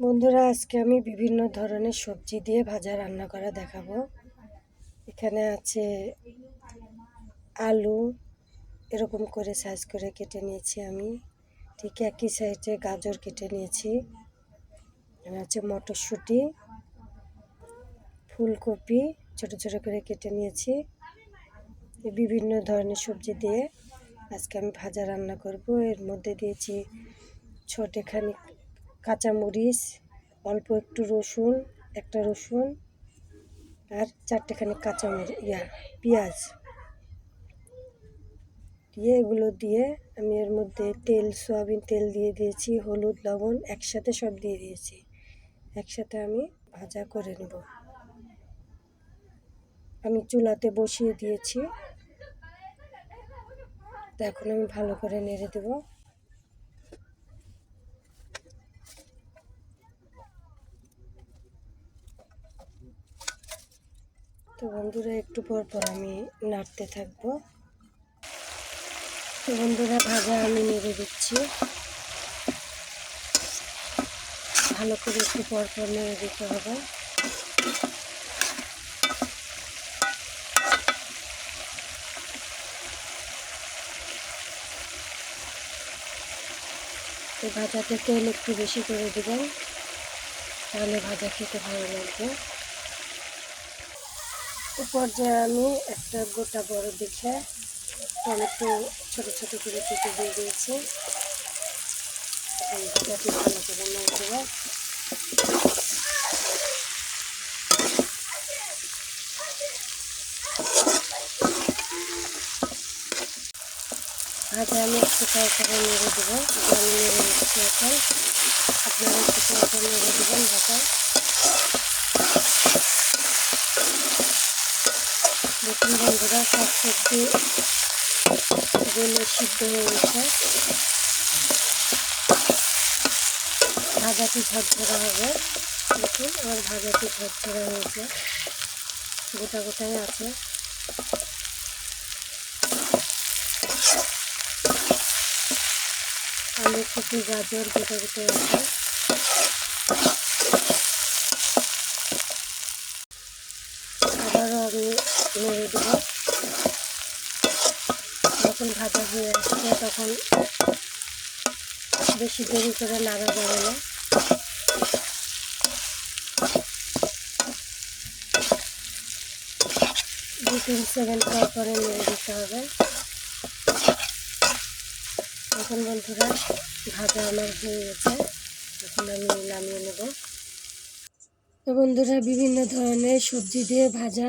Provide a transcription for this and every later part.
বন্ধুরা, আজকে আমি বিভিন্ন ধরনের সবজি দিয়ে ভাজা রান্না করা দেখাবো। এখানে আছে আলু, এরকম করে সাইজ করে কেটে নিয়েছি আমি। ঠিক একই সাইজে গাজর কেটে নিয়েছি। এখানে আছে মটরশুঁটি, ফুলকপি ছোট ছোট করে কেটে নিয়েছি। বিভিন্ন ধরনের সবজি দিয়ে আজকে আমি ভাজা রান্না করব। এর মধ্যে দিয়েছি ছোটখানি কাঁচামরিচ, অল্প একটু রসুন, একটা রসুন আর চারটেখানি কাঁচামরিচ, ইয়া, পেঁয়াজ। দিয়ে এগুলো দিয়ে আমি এর মধ্যে তেল, সয়াবিন তেল দিয়ে দিয়েছি, হলুদ, লবণ একসাথে সব দিয়ে দিয়েছি। একসাথে আমি ভাজা করে নেব। আমি চুলাতে বসিয়ে দিয়েছি। এখন আমি ভালো করে নেড়ে দেবো। তো বন্ধুরা, একটু পর পর আমি নাড়তে থাকব। তো বন্ধুরা, ভাজা আমি নেড়ে দিচ্ছি। ভালো করে একটু পর পর নেড়ে দিতে হবে। তো ভাজাতে তেল একটু বেশি করে দেবেন, তাহলে ভাজা খেতে ভালো লাগবে। পর্যায়ে আমি একটা গোটা বড় দেখে টমেটো ছোট ছোট করে কেটে দিয়ে দিয়েছি। ভালো করে নিয়ে দেবো ভাজা আমি একটু করে নেড়ে দেবো। আমি নিচ্ছি এখন। আপনারা একটু দেবেন দেখুন বন্ধুরা সব সবজি গলে সিদ্ধ হয়ে গেছে। ভাজাটি ঝরঝরা হবে। দেখুন, আমার ভাজাটি ঝরঝরা হয়েছে। গোটা গোটাই আছে। আলু কপি গাজর গোটা গোটাই আছে আবারও আমি নেড়ে দেবো। যখন ভাজা হয়ে আসছে তখন বেশি দেরি করে নাড়া যাবে না। দু তিন সেকেন্ড পর পরে নেড়ে দিতে হবে। এখন বন্ধুরা, ভাজা আমার হয়ে গেছে। এখন আমি নামিয়ে নেব। তো বন্ধুরা, বিভিন্ন ধরনের সবজি দিয়ে ভাজা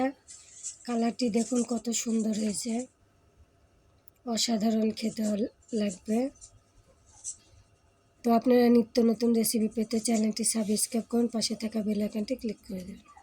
কালারটি দেখুন কত সুন্দর হয়েছে। অসাধারণ খেতে লাগবে। তো আপনারা নিত্য নতুন রেসিপি পেতে চ্যানেলটি সাবস্ক্রাইব করুন, পাশে থাকা বেল ক্লিক করে দেবেন।